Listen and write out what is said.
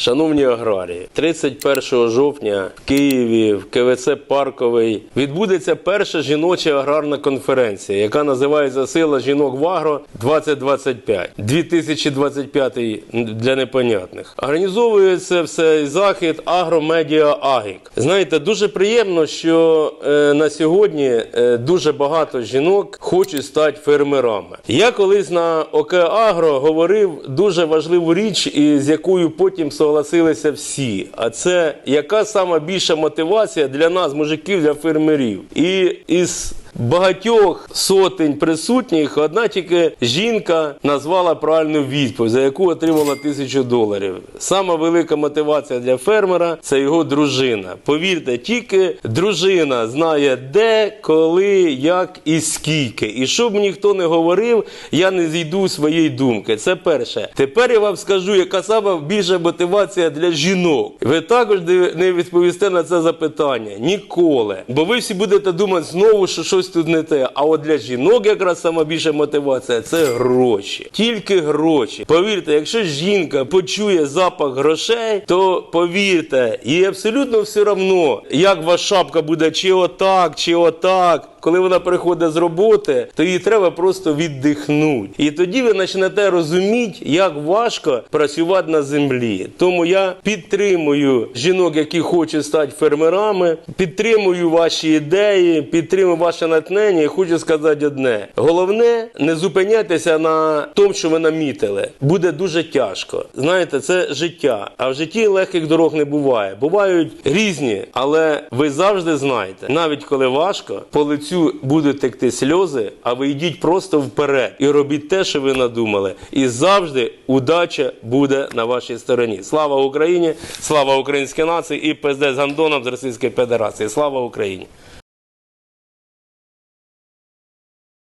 Шановні аграрії, 31 жовтня в Києві в КВЦ Парковий відбудеться перша жіноча аграрна конференція, яка називається Сила жінок в агро 2025 2025 для непонятних. Організовує це все захід Агромедіа Агік. Знаєте, дуже приємно, що е, на сьогодні е, дуже багато жінок хочуть стати фермерами. Я колись на ОК Агро говорив дуже важливу річ, з якою потім согласилися всі. А це яка сама більша мотивація для нас, мужиків, для фермерів. І із багатьох сотень присутніх одна тільки жінка назвала правильну відповідь, за яку отримала тисячу доларів. Сама велика мотивація для фермера це його дружина. Повірте, тільки дружина знає де, коли, як і скільки. І щоб ніхто не говорив, я не зійду своєї думки. Це перше. Тепер я вам скажу, яка сама більша мотивація для жінок. Ви також не- відповісте на це запитання ніколи. Бо ви всі будете думати знову, що щось тут не те. А от для жінок якраз сама більша мотивація це гроші. Тільки гроші. Повірте, якщо жінка почує запах грошей, то повірте, їй абсолютно все одно, як ваша шапка буде чи отак, чи отак. Коли вона приходить з роботи, то їй треба просто віддихнути. І тоді ви почнете розуміти, як важко працювати на землі. Тому я підтримую жінок, які хочуть стати фермерами, підтримую ваші ідеї, підтримую ваше натхнення. І хочу сказати одне: головне не зупиняйтеся на тому, що ви намітили. Буде дуже тяжко. Знаєте, це життя. А в житті легких дорог не буває. Бувають різні, але ви завжди знаєте, навіть коли важко, по лицю будуть текти сльози, а ви йдіть просто вперед і робіть те, що ви надумали. І завжди удача буде на вашій стороні. Слава Україні! Слава українській нації і ПСД з Гандоном з Російської Федерації. Слава Україні!